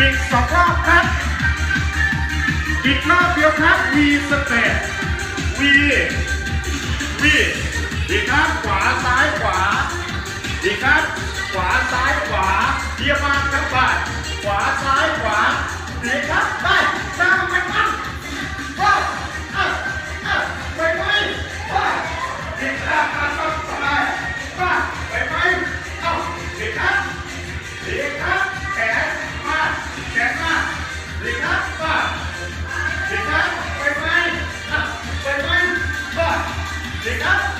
อีกสองรอบครับ อีกรอบเดียวครับ V ีสเตปวีวีอีกครับขวาซ้ายขวา อีกครับ ขวาซ้ายขวาเยี่ยมมากครับไปขวาซ้ายขวาดีครับ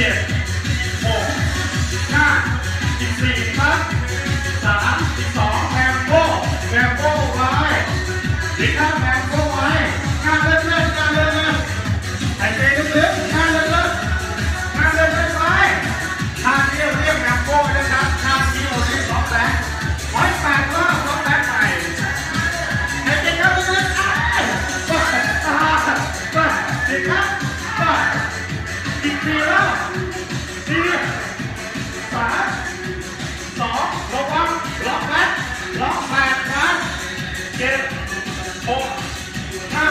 จ็ดหกห้าสี่ครับสามสองแทมโบ้แทมโบ้ไว้ดีครับแมงโก้ไว้งานเลิศเลิศงานเลิศเลิศหายใจลึกๆงานเลิศเลิศงานเลิศเลิศไปทานี้เราเรียกแมงโก้นะครับทางนี้เราเรียกสองแบงค์ร้แปดรอบสองแบงใหม่หายใจเข้าลึกๆอะไปอ่าไปดีครับ ไปอีกสี่รอบสี่สามสองระวังล็อกแป๊บล็อกแปดครับเจ็ดหกห้า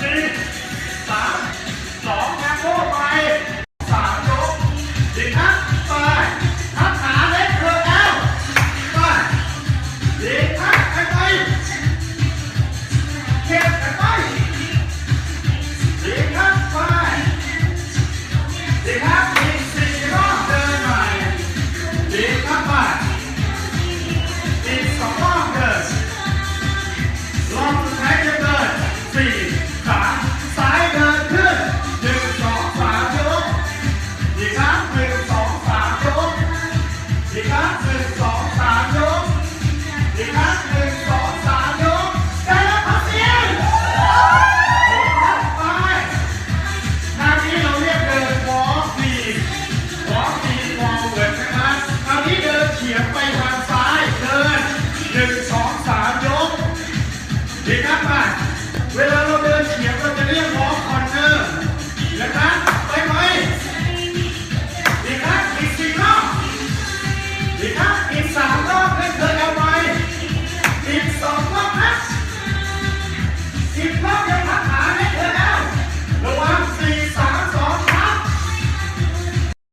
สี่สามสองแอมโบไปสามยกดีครับไป วอล์